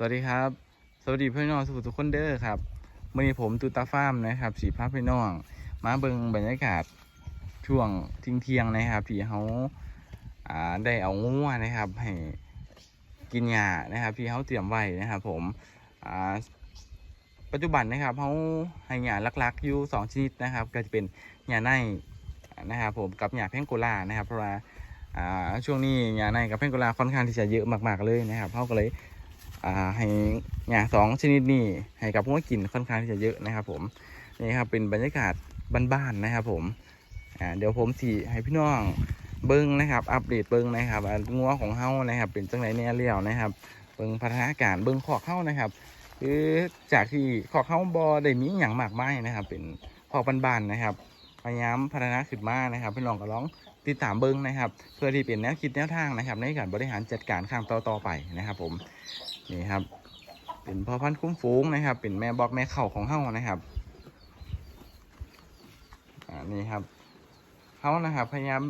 สวัสดีครับ สวัสดีพี่น้องสุขทุกคนเด้อครับมื่อนี้ผมตูตาฟาร์มนะครับสีภาพพี่น้อง มาเบิ่งบรรยากาศช่วงทิ้งเที่ยงนะครับที่เขาอ่าได้เอางัวนะครับให้กินหญ้านะครับ ที่เขาเตรียมไว้นะครับ ผมอ่าปัจจุบันนะครับเขาให้หญ้าลักๆอยู่สองชนิดนะครับ ก็จะเป็นหญ้าในนะครับ ผมกับหญ้าแพงโกลานะครับ เพราะว่าอ่าช่วงนี้หญ้าในกับแพงโกลาค่อนข้างที่จะเยอะมาก ๆเลยนะครับเขาก็เลย อ่าให้หญ้าสองชนิดนี้ให้กับพวกกินค่อนข้างที่จะเยอะนะครับ ผมนี่ครับเป็นบรรยากาศบ้านๆนะครับ ผมอ่าเดี๋ยวผมสีให้พี่น้องเบิ้งนะครับ อัปเดตเบิ้งนะครับว่างัวของเฮานะครับ เป็นจังไรแน่เลี้ยวนะครับ เบิ้งพัฒนาการเบิ้งขอกเฮานะครับคือจากที่ขอกเฮาบอได้มีอย่างมากมายนะครับ เป็นขอกบ้านๆนะครับพยายามพัฒนาขึ้นมานะครับพี่น้องก็ลองติดตามเบิ้งนะครับ เพื่อที่เป็นแนวคิดแนวทางนะครับ ในการบริหารจัดการข้างต่อๆไปนะครับ ผม นี่ครับ เป็นพ่อพันธุ์คุ้มฟูงนะครับ เป็นแม่บอกแม่เข่าของเฮานะครับอ่านี่ครับเฮานะครับ พยายาม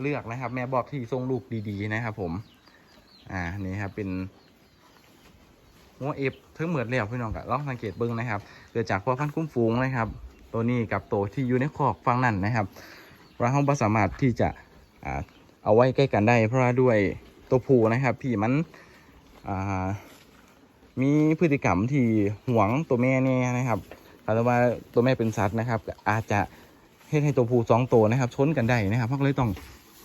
เลือกนะครับ แม่บอกที่ทรงลูกดีๆนะครับ ผม อ่านี่ครับเป็นหัวเอฟทั้งหมดแล้วพี่น้องก็ลองสังเกตเบิ้งนะครับเกิดจากพ่อพันธุ์คุ้มฟูงนะครับ ตัวนี้กับตัวที่อยู่ในคอกฟังนั่นนะครับเราเฮาบ่สามารถที่จะอ่าเอาไว้ใกล้กันได้ เพราะว่าด้วยตัวผู้นะครับที่มัน มีพฤติกรรมที่หวงตัวแม่เนี่ยนะครับแต่ว่าตัวแม่เป็นสัตว์นะครับ อาจจะเฮ็ดให้ตัวผู้สองตัวนะครับ ชนกันได้นะครับเพราะเลยต้อง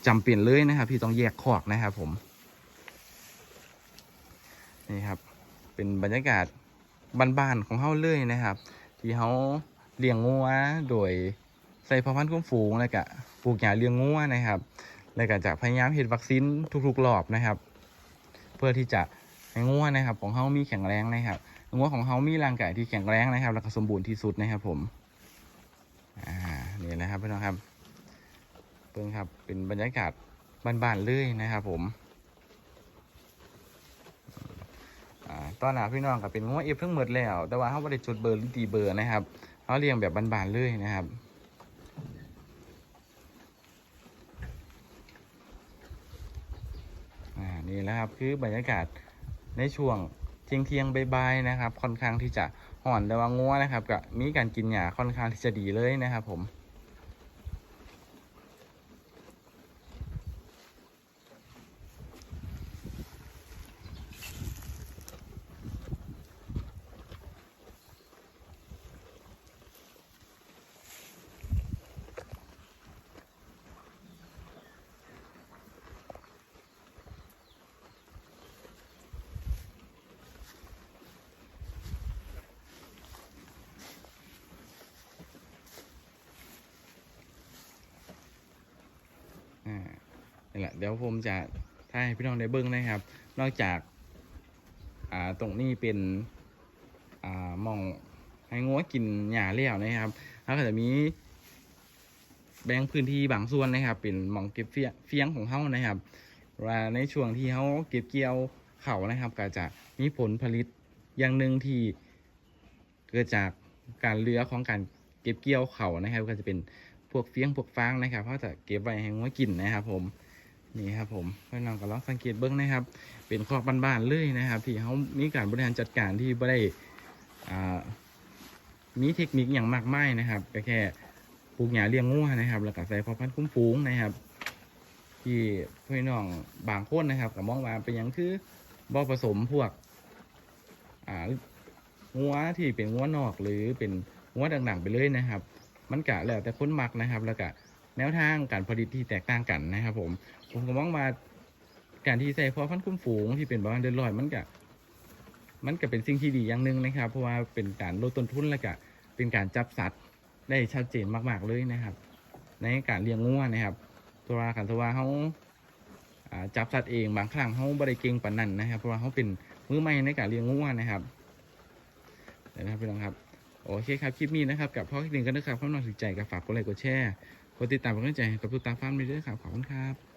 จำเป็นเลยนะครับ ที่ต้องแยกคอกนะครับ ผมนี่ครับ เป็นบรรยากาศบ้านๆของเขาเลยนะครับ ที่เขาเลี้ยงงัวโดยใส่พอพันธุ์คุ้มฝูงแล้วก็ปลูกหญ้าเลี้ยงงัวนะครับ แล้วก็จะพยายามเห็ดวัคซีนทุกๆรอบนะครับ เพื่อที่จะ ให้งัวนะครับ ของเขามีแข็งแรงนะครับงัวของเขามีร่างกายที่แข็งแรงนะครับ แล้วก็สมบูรณ์ที่สุดนะครับ ผม อ่านี่นะครับพี่น้องครับเพิ่งครับ เป็นบรรยากาศบ้านๆเลยนะครับ ผมตอนหน้าพี่น้องก็เป็นงัวเอฟทั้งหมดแล้ว แต่ว่าเขาไม่ได้จุดเบอร์หรือตีเบอร์นะครับเขาเรียงแบบบ้านๆเลยนะครับนี่แหละครับคือบรรยากาศ ในช่วงเที่ยงเที่ยงบ่ายๆนะครับ ค่อนข้างที่จะห่อนแต่ว่างัวนะครับก็มีการกินหญ้าค่อนข้างที่จะดีเลยนะครับผม นี่แหละเดี๋ยวผมจะถ่ายให้พี่น้องได้เบิ้งนะครับ นอกจากอ่าตรงนี้เป็นอ่ามองให้งัวกินหญ้าเลี้ยวนะครับแล้วก็จะมีแบ่งพื้นที่บางส่วนนะครับ เป็นมองเก็บเฟียเฟียงของเขานะครับ ว่าในช่วงที่เขาเก็บเกี่ยวเขานะครับ ก็จะมีผลผลิตอย่างหนึ่งที่เกิดจากการเลือของการเก็บเกี่ยวเขานะครับ ก็จะเป็นพวกเฟี้ยงพวกฟางนะครับเขาจะเก็บไว้ให้งัวกินนะครับ ผม นี่ครับผมพี่น้องก็ลองสังเกตเบิ้องนะครับ เป็นคอกบ้านๆเลยนะครับ ที่เขามีการบริหารจัดการที่ไม่ได้มีเทคนิคอย่างมากมายนะครับก็แค่ปลูกหญ้าเลี้ยงงัวนะครับ แล้วก็ใส่พอพันธุ์คุ้มฟูงนะครับ ที่พี่น้องบางคนนะครับก็มองว่าเป็นอย่างคือบ่ผสมพวกงัวที่เป็นงัวนอกหรือเป็นงัวดังๆไปเลยนะครับ มันกะแล้วแต่คนมักนะครับแล้วก็ แนวทางการผลิตที่แตกต่างกันนะครับผม ผมก็มองว่าการที่ใส่พอพันคุ้มฝูงที่เป็นประมาณเดือนลอยมันกะมันก็เป็นสิ่งที่ดีอย่างหนึ่งนะครับ เพราะว่าเป็นการลดต้นทุนแล้วก็เป็นการจับสัตว์ได้ชัดเจนมากๆเลยนะครับ ในการเลี้ยงงัวนะครับ ตัวขันตัวเขาจับสัตว์เองบางครั้งเขาบริเก่งปานนั้นนะครับ เพราะว่าเขาเป็นมือใหม่ในการเลี้ยงงัวนะครับนะครับพี่น้องครับโอเคครับคลิปนี้นะครับกับพ่อคลิปหนึ่งกันนะครับพ่อน้องสนใจกับฝากกดไลค์กดแชร์ กดติดตามเป็นกำลังใจให้กับตุ๊กตาฟาร์มด้วยครับขอบคุณครับ